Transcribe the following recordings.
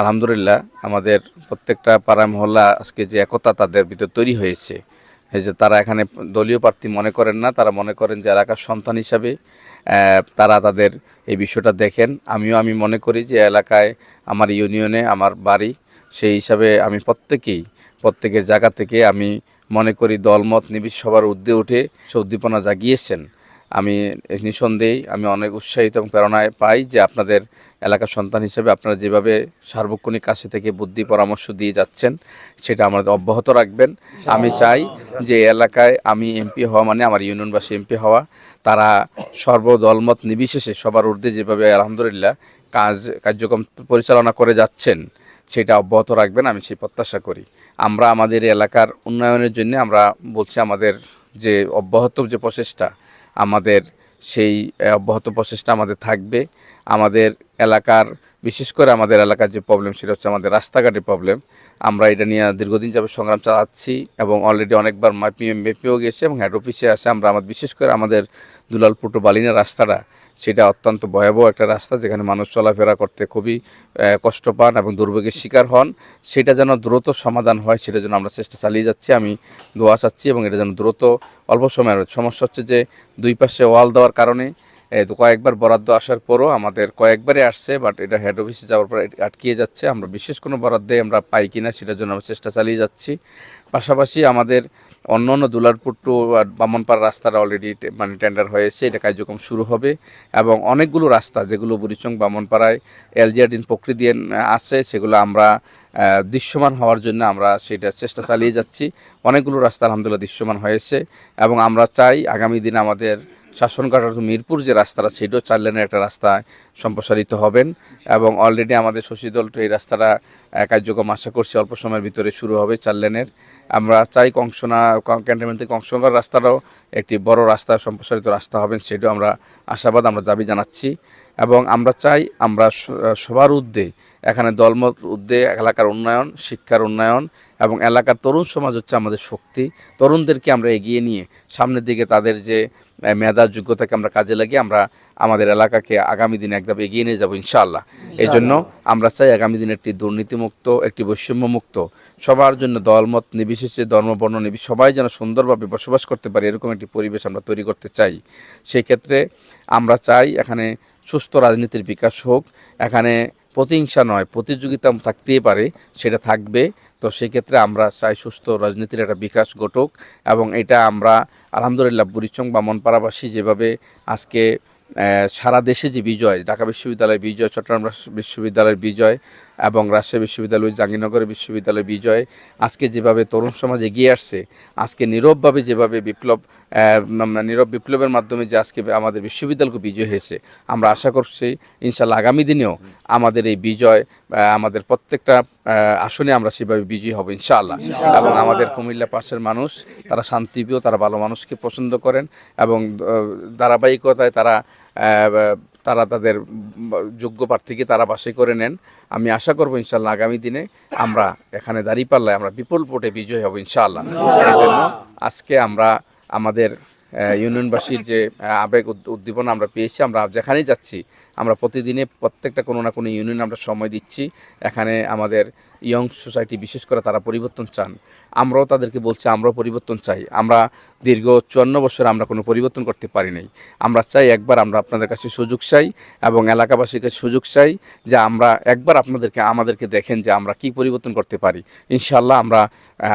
আলহামদুলিল্লাহ, আমাদের প্রত্যেকটা পাড়া মহল্লা আজকে যে একতা তাদের ভিতর তৈরি হয়েছে। যে তারা এখানে দলীয় প্রার্থী মনে করেন না, তারা মনে করেন যে এলাকার সন্তান হিসাবে তারা তাদের এই বিষয়টা দেখেন। আমিও আমি মনে করি যে এলাকায়, আমার ইউনিয়নে, আমার বাড়ি, সেই হিসাবে আমি প্রত্যেকেই, প্রত্যেকের জায়গা থেকে আমি মনে করি দলমত নিবিড় সবার ঊর্ধ্বে উঠে সে উদ্দীপনা জাগিয়েছেন। আমি নিঃসন্দেহেই আমি অনেক উৎসাহিত এবং প্রেরণায় পাই যে আপনাদের এলাকার সন্তান হিসেবে আপনারা যেভাবে সার্বক্ষণিক কাছে থেকে বুদ্ধি পরামর্শ দিয়ে যাচ্ছেন, সেটা আমাদের অব্যাহত রাখবেন। আমি চাই যে এলাকায় আমি এমপি হওয়া মানে আমার ইউনিয়নবাসী এমপি হওয়া, তারা সর্বদলমত নির্বিশেষে সবার ঊর্ধ্বে যেভাবে আলহামদুলিল্লাহ কাজ, কার্যক্রম পরিচালনা করে যাচ্ছেন, সেটা অব্যাহত রাখবেন আমি সেই প্রত্যাশা করি। আমরা আমাদের এলাকার উন্নয়নের জন্য আমরা বলছি আমাদের যে অব্যাহত যে প্রচেষ্টা আমাদের সেই অব্যাহত প্রচেষ্টা আমাদের থাকবে। আমাদের এলাকার, বিশেষ করে আমাদের এলাকার যে প্রবলেম সেটা হচ্ছে আমাদের রাস্তাঘাটের প্রবলেম আমরা এটা নিয়ে দীর্ঘদিন যাবে সংগ্রাম চালাচ্ছি এবং অলরেডি অনেকবার মাপিও মেপিও গেছে এবং হেড অফিসে আছে। আমরা আমাদের, বিশেষ করে আমাদের দুলালপুর বালিনা রাস্তাটা সেটা অত্যন্ত ভয়াবহ একটা রাস্তা যেখানে মানুষ চলাফেরা করতে খুবই কষ্ট পান এবং দুর্ভোগের শিকার হন। সেটা যেন দ্রুত সমাধান হয়, সেটা যেন আমরা চেষ্টা চালিয়ে যাচ্ছি। আমি দোয়া চাচ্ছি এবং এটা যেন দ্রুত, অল্প সময়ের সমস্যা হচ্ছে যে দুই পাশে ওয়াল দেওয়ার কারণে তো কয়েকবার বরাদ্দ আসার পরও আমাদের কয়েকবারই আসছে বাট এটা হেড অফিসে যাওয়ার পর আটকিয়ে যাচ্ছে। আমরা বিশেষ কোনো বরাদ্দে আমরা পাই কিনা সেটার জন্য আমরা চেষ্টা চালিয়ে যাচ্ছি। পাশাপাশি আমাদের অন্য অন্য দুলারপুর টু বামনপাড়া রাস্তাটা অলরেডি মানে টেন্ডার হয়েছে, এটা কার্যক্রম শুরু হবে। এবং অনেকগুলো রাস্তা, যেগুলো বুড়িচং, বামনপাড়ায় এলজিআরডিন প্রকৃতি দিয়ে আছে, সেগুলো আমরা দৃশ্যমান হওয়ার জন্য আমরা সেটা চেষ্টা চালিয়ে যাচ্ছি। অনেকগুলো রাস্তা আলহামদুলিল্লাহ দৃশ্যমান হয়েছে। এবং আমরা চাই আগামী দিন আমাদের শাসনঘাটার মিরপুর যে রাস্তাটা সেটাও চার লেনের একটা রাস্তায় সম্প্রসারিত হবেন এবং অলরেডি আমাদের শশীদল এই রাস্তাটা কার্যক্রম আশা করছি অল্প সময়ের ভিতরে শুরু হবে চার লেনের। আমরা চাই কংসনা ক্যান্টনমেন্ট থেকে কংসনগর রাস্তাটাও একটি বড় রাস্তা, সম্প্রসারিত রাস্তা হবেন সেটাও আমরা আশাবাদ, আমরা দাবি জানাচ্ছি। এবং আমরা চাই আমরা সবার ঊর্ধ্বে এখানে দলমত ঊর্ধ্বে এলাকার উন্নয়ন, শিক্ষার উন্নয়ন এবং এলাকার তরুণ সমাজ হচ্ছে আমাদের শক্তি। তরুণদেরকে আমরা এগিয়ে নিয়ে সামনের দিকে তাদের যে মেধা যোগ্যতাকে আমরা কাজে লাগিয়ে আমরা আমাদের এলাকাকে আগামী দিনে একদম এগিয়ে নিয়ে যাব ইনশাআল্লাহ। এই জন্য আমরা চাই আগামী দিনে একটি দুর্নীতিমুক্ত একটি বৈষম্যমুক্ত সবার জন্য দলমত নির্বিশেষে ধর্মবর্ণ নির্বিশেষে সবাই যেন সুন্দরভাবে বসবাস করতে পারে এরকম একটি পরিবেশ আমরা তৈরি করতে চাই। সেই ক্ষেত্রে আমরা চাই এখানে সুস্থ রাজনীতির বিকাশ হোক এখানে প্রতিহিংসা নয় প্রতিযোগিতা থাকতেই পারে সেটা থাকবে। তো সেক্ষেত্রে আমরা চাই সুস্থ রাজনীতির একটা বিকাশ ঘটুক এবং এটা আমরা আলহামদুলিল্লাহ বুড়িচং বা মনপাড়াবাসী যেভাবে আজকে সারা দেশে যে বিজয়, ঢাকা বিশ্ববিদ্যালয়ের বিজয়, চট্টগ্রাম বিশ্ববিদ্যালয়ের বিজয় এবং রাজশাহী বিশ্ববিদ্যালয় জাহাঙ্গীরনগরের বিশ্ববিদ্যালয়ের বিজয়। আজকে যেভাবে তরুণ সমাজ এগিয়ে আসছে আজকে নীরবভাবে যেভাবে বিপ্লব নীরব বিপ্লবের মাধ্যমে যে আজকে আমাদের বিশ্ববিদ্যালয়কে বিজয় হয়েছে আমরা আশা করছি ইনশাল্লাহ আগামী দিনেও আমাদের এই বিজয় আমাদের প্রত্যেকটা আসনে আমরা সেভাবে বিজয়ী হব ইনশাআল্লাহ। এবং আমাদের কুমিল্লা পাশের মানুষ তারা শান্তিপ্রিয় তারা ভালো মানুষকে পছন্দ করেন এবং ধারাবাহিকতায় তারা তারা তাদের যোগ্য প্রার্থীকে তারা বাছাই করে নেন। আমি আশা করব ইনশাল্লাহ আগামী দিনে আমরা এখানে দাঁড়িয়ে পাল্লায় আমরা বিপুল ভোটে বিজয় হব ইনশাআল্লাহ। আজকে আমরা আমাদের ইউনিয়নবাসীর যে আবেগ উদ- উদ্দীপনা আমরা পেয়েছি, আমরা যেখানেই যাচ্ছি আমরা প্রতিদিনে প্রত্যেকটা কোনো না কোনো ইউনিয়ন আমরা সময় দিচ্ছি। এখানে আমাদের ইয়ং সোসাইটি বিশেষ করে তারা পরিবর্তন চান। আমরাও তাদেরকে বলছি আমরাও পরিবর্তন চাই। আমরা দীর্ঘ চুয়ান্ন বছর আমরা কোনো পরিবর্তন করতে পারি নাই। আমরা চাই একবার আমরা আপনাদের কাছে সুযোগ চাই এবং এলাকাবাসীর কাছে সুযোগ চাই যে আমরা একবার আপনাদেরকে আমাদেরকে দেখেন যে আমরা কি পরিবর্তন করতে পারি। ইনশাল্লাহ আমরা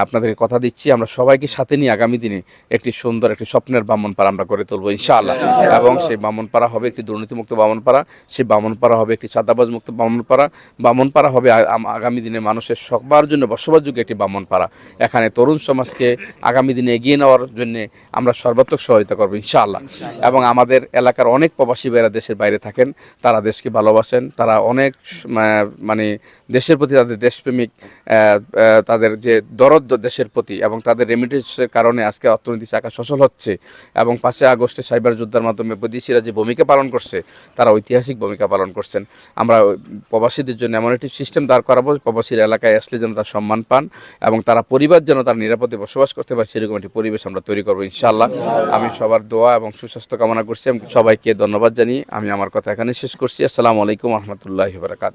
আপনাদেরকে কথা দিচ্ছি আমরা সবাইকে সাথে নিয়ে আগামী দিনে একটি সুন্দর একটি স্বপ্নের বামনপাড়া আমরা গড়ে তুলবো ইনশাআল্লাহ। এবং সেই বামনপাড়া হবে একটি দুর্নীতিমুক্ত বামনপাড়া। সেই বামনপাড়া হবে, একটি চাঁদাবাজ মুক্ত বামনপাড়া। বামনপাড়া হবে আগামী দিনে মানুষের সবার জন্য বসবাসযোগ্য একটি বামনপাড়া। এখানে তরুণ সমাজকে আগামী দিনে এগিয়ে নেওয়ার জন্য আমরা সর্বাত্মক সহায়তা করব, ইনশাআল্লাহ। এবং আমাদের এলাকার অনেক প্রবাসী ভাইরা দেশের বাইরে থাকেন, তারা দেশকে ভালোবাসেন, তারা অনেক মানে দেশের প্রতি তাদের দেশপ্রেমিক তাদের যে দরদ দেশের প্রতি এবং তাদের রেমিটেন্সের কারণে আজকে অর্থনীতি চাকা সচল হচ্ছে এবং পাঁচে আগস্টে সাইবার যুদ্ধের মাধ্যমে বিদেশিরা যে ভূমিকা পালন করছে, তারা ঐতিহাসিক ভূমিকা পালন করছেন। আমরা প্রবাসীদের জন্য এমন একটি সিস্টেম দাঁড় করাবো, প্রবাসীর এলাকায় আসলে যেন তার সম্মান পান এবং তারা পরিবার যেন তার নিরাপদে বসবাস করতে পারে, সেরকম একটি পরিবেশ আমরা তৈরি করব ইনশাআল্লাহ। আমি সবার দোয়া এবং সুস্বাস্থ্য কামনা করছি সবাইকে ধন্যবাদ জানিয়ে আমি আমার কথা এখানে শেষ করছি। আসসালামু আলাইকুম রহমতুল্লাহ বারাকাত